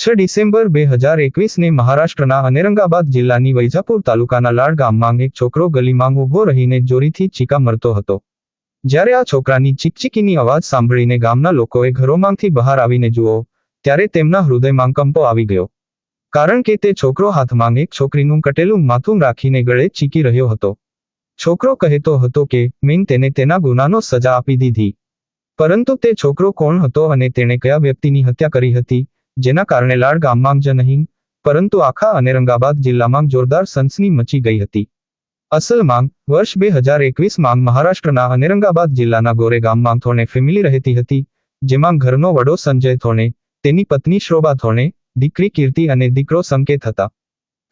છ ડિસેમ્બર બે હજાર એકવીસને મહારાષ્ટ્રના અનેરંગાબાદ જિલ્લાની વૈજાપુર તાલુકાના લાડ ગામમાં એક છોકરો ગલીમાં ઊભો રહીને જોરીથી ચીકા મરતો હતો. જ્યારે આ છોકરાની ચીકચીકીની અવાજ સાંભળીને ગામના લોકોએ ઘરોમાંથી બહાર આવીને જુઓ, ત્યારે તેમના હૃદયમાં કંપો આવી ગયો. કારણ કે તે છોકરો હાથમાં એક છોકરીનું કટેલું માથું રાખીને ગળે ચીકી રહ્યો હતો. છોકરો કહેતો હતો કે, મેં તેને તેના ગુનાનો સજા આપી દીધી. પરંતુ તે છોકરો કોણ હતો અને તેણે કયા વ્યક્તિની હત્યા કરી હતી? જેના કારણે લાડ ગામમાં જ નહીં, પરંતુ આખા અનેરંગાબાદ જિલ્લામાં જોરદાર સનસની મચી ગઈ હતી. અસલ માંગ, વર્ષ બે હજાર એકવીસ માંગ મહારાષ્ટ્રના અનેરંગાબાદ જિલ્લાના ગોરે ગામમાં થોણે ફેમિલી રહેતી હતી, જેમાં ઘરનો વડો સંજય થોણે, તેની પત્ની શોભા થોણે, દીકરી કીર્તિ અને દીકરો સંકેત હતા.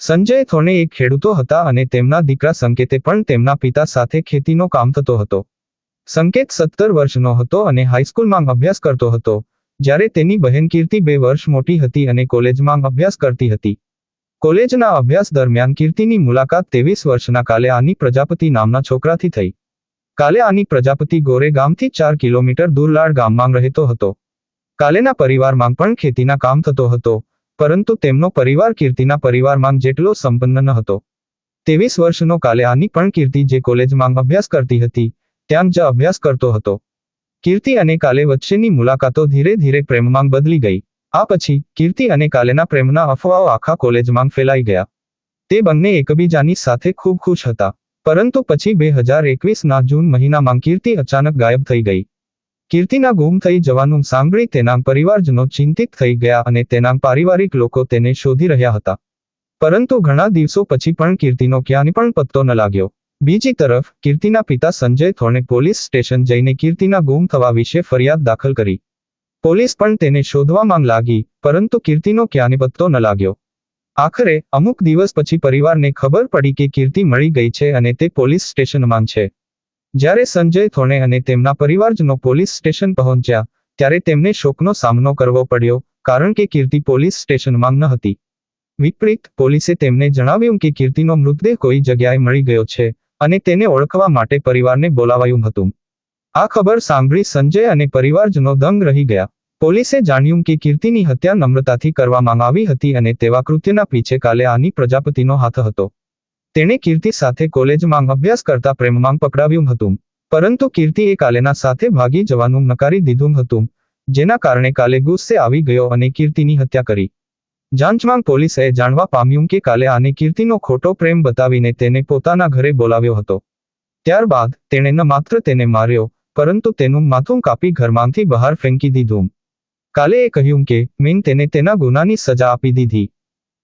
સંજય થોણે એક ખેડૂતો હતા અને તેમના દીકરા સંકેતે પણ તેમના પિતા સાથે ખેતીનો કામ થતો હતો. સંકેત સત્તર વર્ષનો હતો અને હાઈસ્કૂલમાં અભ્યાસ કરતો હતો. જ્યારે તેની બહેન કીર્તિ બે વર્ષ મોટી હતી અને કોલેજમાં અભ્યાસ કરતી હતી. કોલેજના અભ્યાસ દરમિયાન કીર્તિની મુલાકાત ત્રેવીસ વર્ષના કાલે આની પ્રજાપતિ નામના છોકરાથી થઈ. કાલે આની પ્રજાપતિ ગોરે ગામથી ચાર કિલોમીટર દૂર લાડ ગામમાં રહેતો હતો. કાલેના પરિવારમાં પણ ખેતીના કામ થતો હતો, પરંતુ તેમનો પરિવાર કીર્તિના પરિવારમાં જેટલો સંપન્ન ન હતો. ત્રેવીસ વર્ષનો કાલે આની પણ કીર્તિ જે કોલેજમાં અભ્યાસ કરતી હતી, ત્યાં જ અભ્યાસ કરતો હતો. કીર્તિ અને કાલે વચ્ચેની મુલાકાતો ધીરે ધીરે પ્રેમમાં બદલી ગઈ. આ પછી, કીર્તિ અને કાલેના પ્રેમના અફવાઓ આખા કોલેજમાં ફેલાઈ ગયા. તે બંને એકબીજાની સાથે ખૂબ ખુશ હતા. પરંતુ પછી બે હજાર એકવીસના જૂન મહિનામાં કીર્તિ અચાનક ગાયબ થઈ ગઈ. કીર્તિના ગુમ થઈ જવાનું સાંભળી તેના પરિવારજનો ચિંતિત થઈ ગયા અને તેના પારિવારિક લોકો તેને શોધી રહ્યા હતા. પરંતુ ઘણા દિવસો પછી પણ કીર્તિનો ક્યાંય પણ પત્તો ન લાગ્યો. બીજી તરફ, કીર્તિના પિતા સંજય થોણે પોલીસ સ્ટેશન જઈને કીર્તિના ગુમ થવા વિશે ફરિયાદ દાખલ કરી. પોલીસ પણ તેને શોધવામાં લાગી, પરંતુ કીર્તિનો ક્યાંય પત્તો ન લાગ્યો. આખરે, અમુક દિવસ પછી પરિવારને ખબર પડી કે કીર્તિ મળી ગઈ છે અને તે પોલીસ સ્ટેશનમાં છે. જ્યારે સંજય થોણે અને તેમના પરિવારજનો પોલીસ સ્ટેશન પહોંચ્યા, ત્યારે તેમને શોકનો સામનો કરવો પડ્યો, કારણ કે કીર્તિ પોલીસ સ્ટેશનમાં ન હતી. વિપરીત, પોલીસે તેમને જણાવ્યું કે કીર્તિનો મૃતદેહ કોઈ જગ્યાએ મળી ગયો છે અને તેને ઓળખવા માટે પરિવારને બોલાવાયું હતું. આ ખબર સાંભળી સંજય અને પરિવારજનો દંગ રહી ગયા. પોલીસે જાણ્યું કે કીર્તિની હત્યા નમ્રતાથી કરવામાં આવી હતી અને તેવા કૃત્યના પીછે કાલે આની પ્રજાપતિનો હાથ હતો. તેણે કીર્તિ સાથે કોલેજમાં અભ્યાસ કરતા પ્રેમમાં પકડાવ્યું હતું. પરંતુ કીર્તિએ કાલેના સાથે ભાગી જવાનું નકારી દીધું હતું, જેના કારણે કાલે ગુસ્સે આવી ગયો અને કીર્તિની હત્યા કરી. જાંચમાં પોલીસે જાણવા પામ્યું કે કાલે આને કીર્તિનો ખોટો પ્રેમ બતાવીને તેને પોતાના ઘરે બોલાવ્યો હતો. ત્યારબાદ તેણે ન માત્ર તેને માર્યો, પરંતુ તેનું માથું કાપી ઘરમાંથી બહાર ફેંકી દીધું. કાલે એ કહ્યું કે મીન તેને તેના ગુનાની સજા આપી દીધી.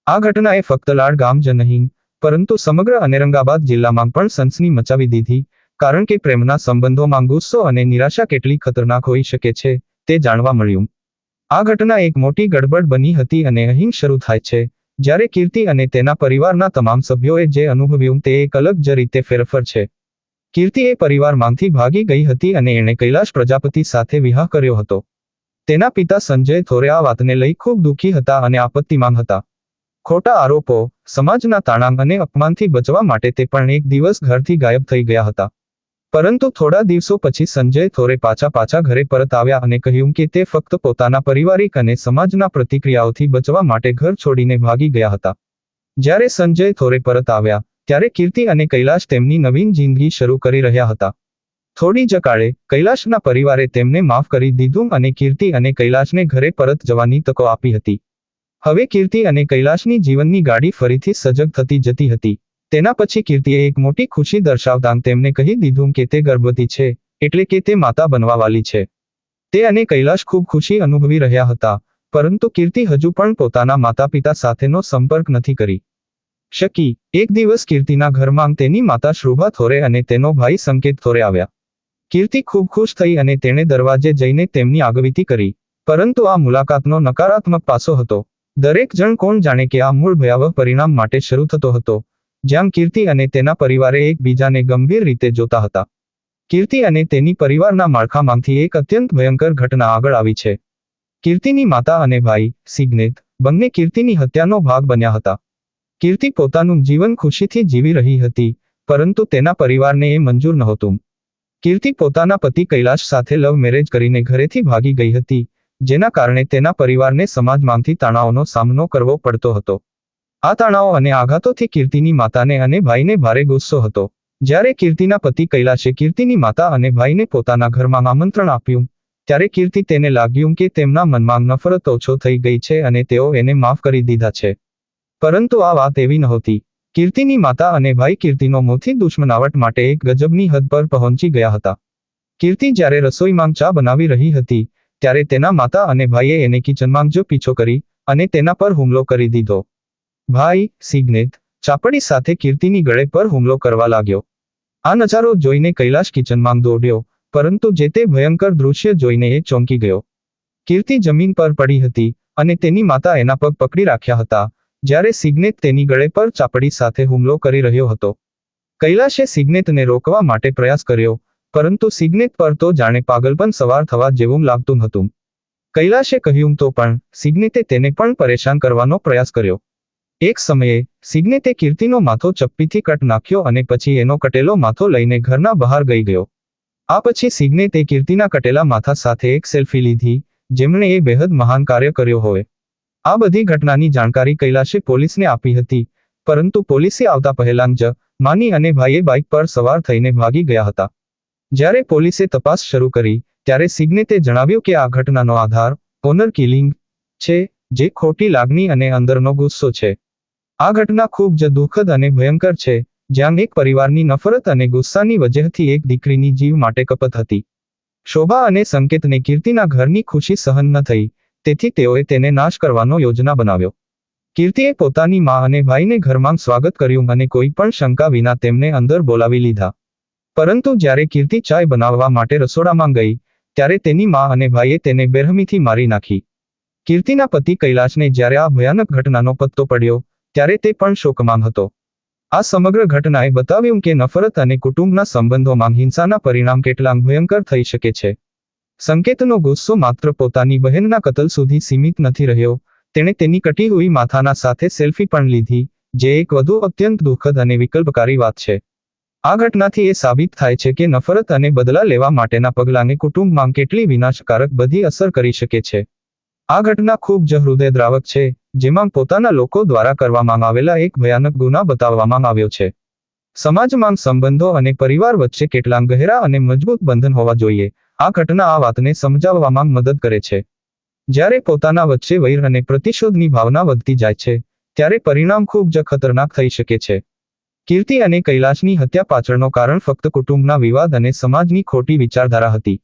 આ ઘટનાએ ફક્ત લાડ ગામ જ નહીં, પરંતુ સમગ્ર અનેરંગાબાદ જિલ્લામાં પણ સનસની મચાવી દીધી, કારણ કે પ્રેમના સંબંધોમાં ગુસ્સો અને નિરાશા કેટલી ખતરનાક હોઈ શકે છે, તે જાણવા મળ્યું. આ ઘટના એક મોટી ગડબડ બની હતી અને અહીં શરૂ થાય છે. જ્યારે કીર્તિ અને તેના પરિવારના તમામ સભ્યોએ જે અનુભવ્યું તે એક અલગ જ રીતે ફેરફર છે. કીર્તિ એ પરિવારમાંથી ભાગી ગઈ હતી અને એણે કૈલાશ પ્રજાપતિ સાથે વિવાહ કર્યો હતો. તેના પિતા સંજય થોરે આ વાતને લઈ ખૂબ દુઃખી હતા અને આપત્તિમાં હતા. ખોટા આરોપો, સમાજના તાણાંગ અને અપમાનથી બચવા માટે તે પણ એક દિવસ ઘરથી ગાયબ થઈ ગયા હતા. પરંતુ થોડા દિવસો પછી સંજય થોરે પાછા પાછા ઘરે પરત આવ્યા અને કહ્યું કે તે ફક્ત પોતાના પરિવારિક અને સમાજના પ્રતિક્રિયાઓથી બચવા માટે ઘર છોડીને ભાગી ગયા હતા. જ્યારે સંજય થોરે પરત આવ્યા, ત્યારે કીર્તિ અને કૈલાશ તેમની નવીન જિંદગી શરૂ કરી રહ્યા હતા. થોડી જ કાળે, કૈલાશના પરિવારે તેમને માફ કરી દીધું અને કીર્તિ અને કૈલાશને ઘરે પરત જવાની તકો આપી હતી. હવે કીર્તિ અને કૈલાશની જીવનની ગાડી ફરીથી સજગ થતી જતી હતી. તેના પછી કીર્તિએ એક મોટી ખુશી દર્શાવતા તેમને કહી દીધું કે તે ગર્ભવતી છે, એટલે કે તે માતા બનવા વાલી છે. તે અને કૈલાશ ખૂબ ખુશી અનુભવી રહ્યા હતા, પરંતુ કીર્તિ હજુ પણ પોતાના માતા પિતા સાથેનો સંપર્ક નથી કરી. શકી, એક દિવસ કીર્તિના ઘરમાં તેની માતા શ્રુભા થોરે અને તેનો ભાઈ સંકેત થોરે આવ્યા. કીર્તિ ખૂબ ખુશ થઈ અને તેણે દરવાજે જઈને તેમની આગવીતી કરી, પરંતુ આ મુલાકાતનો નકારાત્મક પાસો હતો. દરેક જણ કોણ જાણે કે આ મૂળ ભયાવહ પરિણામ માટે શરૂ થતો હતો જ્યાં કીર્તિ અને તેના પરિવારે એકબીજાને ગંભીર રીતે જોતા હતા. કીર્તિ અને તેની પરિવારના માળખામાંથી એક અત્યંત ભયંકર ઘટના આગળ આવી છે. કીર્તિની માતા અને ભાઈ, સિગ્નેત, બંને કીર્તિની હત્યાનો ભાગ બન્યા હતા. કીર્તિ પોતાનું જીવન ખુશીથી જીવી રહી હતી, પરંતુ તેના પરિવારને એ મંજૂર નહોતું. કીર્તિ પોતાના પતિ કૈલાશ સાથે લવ મેરેજ કરીને ઘરેથી ભાગી ગઈ હતી, જેના કારણે તેના પરિવારને સમાજમાંથી તણાવનો સામનો કરવો પડતો હતો. આ તણાવ અને આઘાતોથી કીર્તિની માતાને અને ભાઈને ભારે ગુસ્સો હતો. જ્યારે કીર્તિના પતિ કૈલાશે કીર્તિની માતા અને ભાઈને પોતાના ઘરમાં આમંત્રણ આપ્યું, ત્યારે કીર્તિ તેને લાગ્યું કે તેમના મનમાં નફરત ઓછો થઈ ગઈ છે અને તેઓ એને માફ કરી દીધા છે. પરંતુ આ વાત એવી નહોતી. કીર્તિની માતા અને ભાઈ કીર્તિનો મોથી દુશ્મનાવટ માટે એક ગજબની હદ પર પહોંચી ગયા હતા. કીર્તિ જ્યારે રસોઈમાં ચા બનાવી રહી હતી, ત્યારે તેના માતા અને ભાઈએ એને કિચનમાં જ પીછો કરી અને તેના પર હુમલો કરી દીધો. ભાઈ, સિગ્નેત, ચાપડી સાથે કીર્તિની ગળે પર હુમલો કરવા લાગ્યો. આ નજારો જોઈને કૈલાશ કિચનમાં દોડ્યો, પરંતુ જે તે ભયંકર દૃશ્ય જોઈને એ ચોંકી ગયો. કીર્તિ જમીન પર પડી હતી અને તેની માતા એના પગ પકડી રાખ્યા હતા, જ્યારે સિગ્નેત તેની ગળે પર ચાપડી સાથે હુમલો કરી રહ્યો હતો. કૈલાશે સિગ્નેતને રોકવા માટે પ્રયાસ કર્યો, પરંતુ સિગ્નેત પર તો જાણે પાગલપન સવાર થવા જેવું લાગતું હતું. કૈલાશે કહ્યું, તો પણ સિગ્નેતે તેને પણ પરેશાન કરવાનો પ્રયાસ કર્યો. એક સમયે સિગ્નેતે કીર્તિનો માથો ચપ્પીથી કટ નાખ્યો અને પછી એનો કટેલો માથો લઈને ઘરના બહાર ગઈ ગયો. આ પછી સિગ્નેતે કીર્તિના કટેલા માથા સાથે એક સેલ્ફી લીધી, જેમણે એ બેહદ મહાન કાર્ય કર્યો હોય. આ બધી ઘટનાની જાણકારી કૈલાશે પોલીસને આપી હતી, પરંતુ પોલીસે આવતા પહેલાં જ, માની અને ભાઈએ બાઇક પર સવાર થઈને ભાગી ગયા હતા. જ્યારે પોલીસે તપાસ શરૂ કરી, ત્યારે સિગ્નેતે જણાવ્યું કે આ ઘટનાનો આધાર, ઓનર કિલિંગ, છે, જે ખોટી લાગણી અને અંદરનો ગુસ્સો છે. આ ઘટના ખૂબ જ દુઃખદ અને ભયંકર છે, જ્યાં એક પરિવારની નફરત અને ગુસ્સાની વજહથી એક દીકરીની જીવ માટે કપત હતી. શોભા અને સંકેતને કીર્તિના ઘરની ખુશી સહન ન થઈ, તેથી તેઓએ તેને નાશ કરવાનો યોજના બનાવ્યો. કીર્તિએ પોતાની મા અને ભાઈને ઘરમાં સ્વાગત કર્યું અને કોઈ પણ શંકા વિના તેમને અંદર બોલાવી લીધા. પરંતુ જ્યારે કીર્તિ ચાય બનાવવા માટે રસોડામાં ગઈ, ત્યારે તેની મા અને ભાઈએ તેને બેરહમીથી મારી નાખી. કીર્તિના પતિ કૈલાશને જ્યારે આ ભયાનક ઘટનાનો પત્તો પડ્યો ત્યારે તે પણ શોકમાં હતો. આ સમગ્ર ઘટનાએ બતાવ્યું કે નફરત અને કુટુંબના સંબંધોમાં હિંસાના પરિણામ કેટલા ભયંકર થઈ શકે છે. સંકેતનો ગુસ્સો માત્ર પોતાની બહેનના કતલ સુધી સીમિત નથી રહ્યો. તેણે તેની કટી હુઈ માથાના સાથે સેલ્ફી પણ લીધી, જે એક વધુ અત્યંત દુઃખદ અને વિકલ્પકારી વાત છે. આ ઘટનાથી એ સાબિત થાય છે કે નફરત અને બદલા લેવા માટેના પગલાંને કુટુંબમાં કેટલી વિનાશકારક બધી અસર કરી શકે છે. આ ઘટના ખૂબ જ હૃદયદ્રાવક છે. જેમાં પોતાના લોકો દ્વારા કરવામાં આવેલા એક ભયાનક ગુના બતાવવામાં આવ્યો છે. સમાજમાં સંબંધો અને પરિવાર વચ્ચે કેટલા ગહેરા અને મજબૂત બંધન હોવા જોઈએ. આ ઘટના આ વાતને સમજાવવામાં મદદ કરે છે. જ્યારે પોતાના વચ્ચે વૈર અને પ્રતિશોધની ભાવના વધતી જાય છે, ત્યારે પરિણામ ખૂબ જ ખતરનાક થઈ શકે છે. કીર્તિ અને કૈલાશની હત્યા પાછળનો કારણ ફક્ત કુટુંબના વિવાદ અને સમાજની ખોટી વિચારધારા હતી.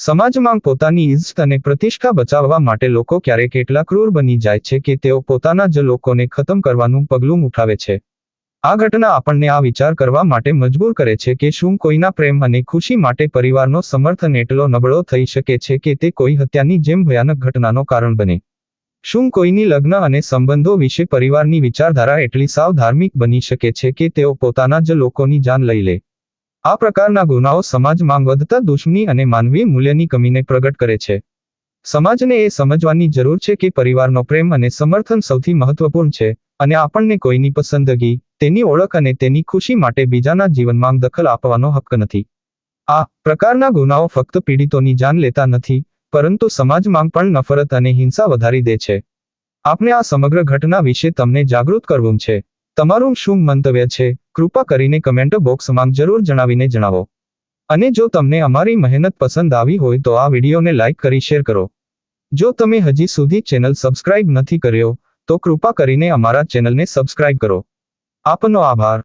સમાજમાં પોતાની ઇજ્જત અને પ્રતિષ્ઠા બચાવવા માટે લોકો ક્યારેક એટલા ક્રૂર બની જાય છે કે તેઓ પોતાના જ લોકોને ખતમ કરવાનું પગલું ઉઠાવે છે. આ ઘટના આપણને આ વિચાર કરવા માટે મજબૂર કરે છે કે શું કોઈના પ્રેમ અને ખુશી માટે પરિવારનો સમર્થન એટલો નબળો થઈ શકે છે કે તે કોઈ હત્યાની જેમ ભયાનક ઘટનાનો કારણ બને. શું કોઈની લગ્ન અને સંબંધો વિશે પરિવારની વિચારધારા એટલી સાવ ધાર્મિક બની શકે છે કે તેઓ પોતાના જ લોકોની જાન લઈ લે? આ પ્રકારના ગુનાઓ સમાજમાં વધતા દુશ્મની અને માનવીય મૂલ્યની કમીને પ્રગટ કરે છે. સમાજને એ સમજવાની જરૂર છે કે પરિવારનો પ્રેમ અને સમર્થન સૌથી મહત્વપૂર્ણ છે અને આપણને કોઈની પસંદગી, તેની ઓળખ અને તેની ખુશી માટે બીજાના જીવનમાં દખલ આપવાનો હક્ક નથી. આ પ્રકારના ગુનાઓ ફક્ત પીડિતોની જાન લેતા નથી, પરંતુ સમાજમાં પણ નફરત અને હિંસા વધારી દે છે. આપણે આ સમગ્ર ઘટના વિશે તમને જાગૃત કરવું છે. તમારું શું મંતવ્ય છે? કૃપા કરીને કમેન્ટ બોક્સમાં જરૂર જણાવીને જણાવો. અને જો તમને અમારી મહેનત પસંદ આવી હોય તો આ વિડીયોને લાઇક કરી શેર કરો. જો તમે હજી સુધી ચેનલ સબસ્ક્રાઇબ નથી કર્યો, તો કૃપા કરીને અમારા ચેનલને સબસ્ક્રાઇબ કરો. આપનો આભાર.